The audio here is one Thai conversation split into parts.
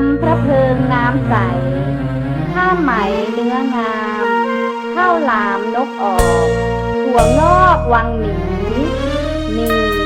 ำพระเพลิงน้ำใสข้าไหมเนื้องาม ข้าวหลามนกออก ถั่วงอกวังหนีนี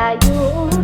อายุ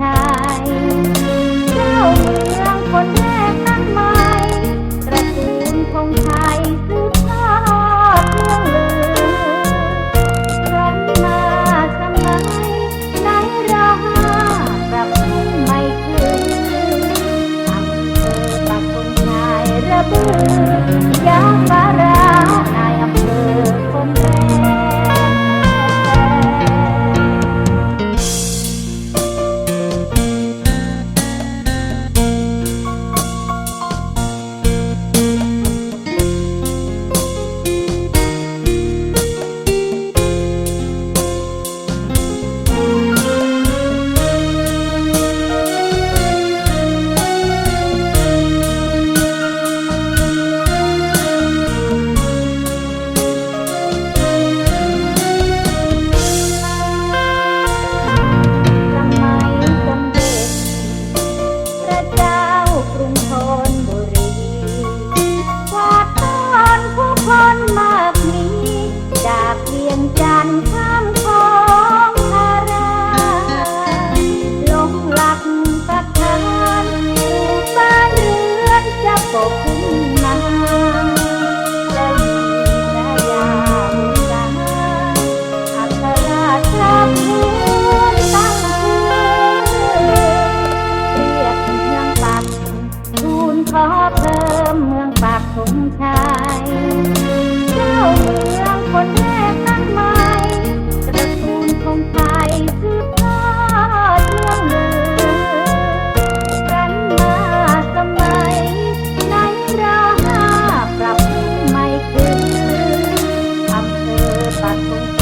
time. 八分